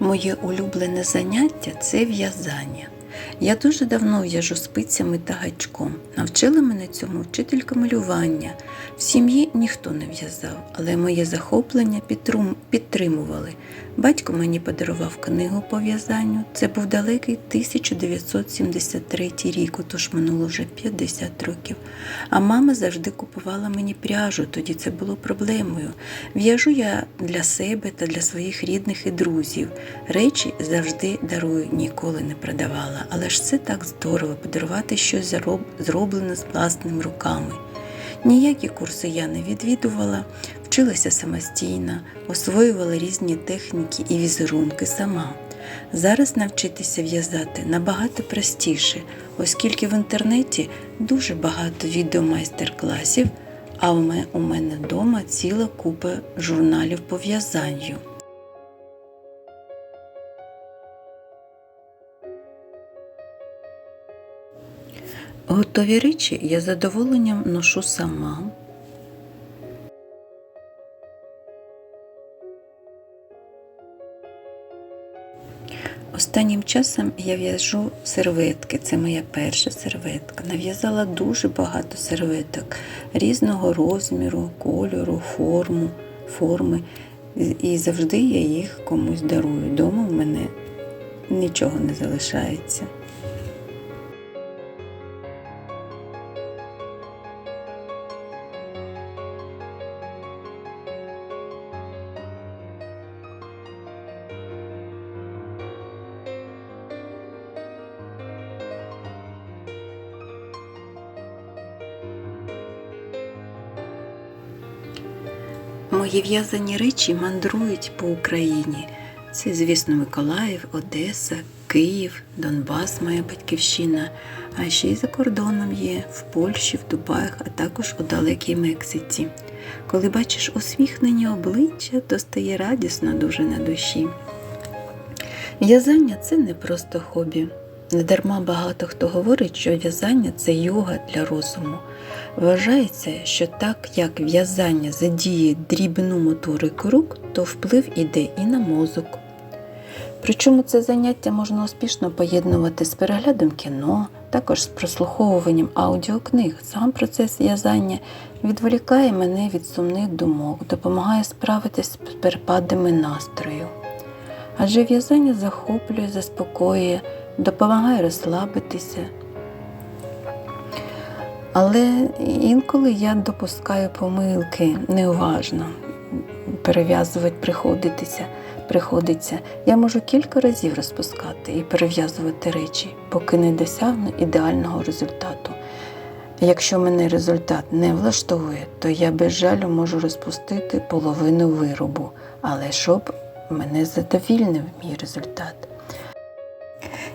Моє улюблене заняття це в'язання. Я дуже давно в'яжу спицями та гачком. Навчила мене цьому вчителька малювання. В сім'ї ніхто не в'язав, але моє захоплення підтримували. Батько мені подарував книгу по в'язанню. Це був далекий 1973 рік, отож минуло вже 50 років. А мама завжди купувала мені пряжу, тоді це було проблемою. В'яжу я для себе та для своїх рідних і друзів. Речі завжди дарую, ніколи не продавала. Але ж це так здорово подарувати щось зроблене з власними руками. Ніякі курси я не відвідувала, вчилася самостійно, освоювала різні техніки і візерунки сама. Зараз навчитися в'язати набагато простіше, оскільки в інтернеті дуже багато відеомайстер-класів, а у мене вдома ціла купа журналів по в'язанню. Готові речі я задоволенням ношу сама. Останнім часом я в'яжу серветки. Це моя перша серветка. Нав'язала дуже багато серветок різного розміру, кольору, форму, форми. І завжди я їх комусь дарую. Дома в мене нічого не залишається. Мої в'язані речі мандрують по Україні. Це, звісно, Миколаїв, Одеса, Київ, Донбас, моя батьківщина, а ще й за кордоном є в Польщі, в Дубаях, а також у далекій Мексиці. Коли бачиш усміхнені обличчя, то стає радісно дуже на душі. В'язання це не просто хобі. Недарма багато хто говорить, що в'язання це йога для розуму. Вважається, що так як в'язання задіє дрібну моторику рук, то вплив іде і на мозок. Причому це заняття можна успішно поєднувати з переглядом кіно, також з прослуховуванням аудіокниг. Сам процес в'язання відволікає мене від сумних думок, допомагає справитись з перепадами настрою. Адже в'язання захоплює, заспокоює, допомагає розслабитися. Але інколи я допускаю помилки неуважно. Перев'язувати приходитися, приходиться. Я можу кілька разів розпускати і перев'язувати речі, поки не досягну ідеального результату. Якщо мене результат не влаштовує, то я без жалю можу розпустити половину виробу, але щоб мене задовільнив мій результат.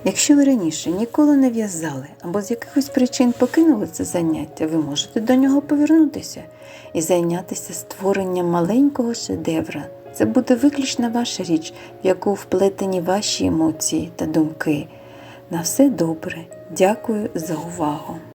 Якщо ви раніше ніколи не в'язали або з якихось причин покинули це заняття, ви можете до нього повернутися і зайнятися створенням маленького шедевра. Це буде виключно ваша річ, в яку вплетені ваші емоції та думки. На все добре. Дякую за увагу!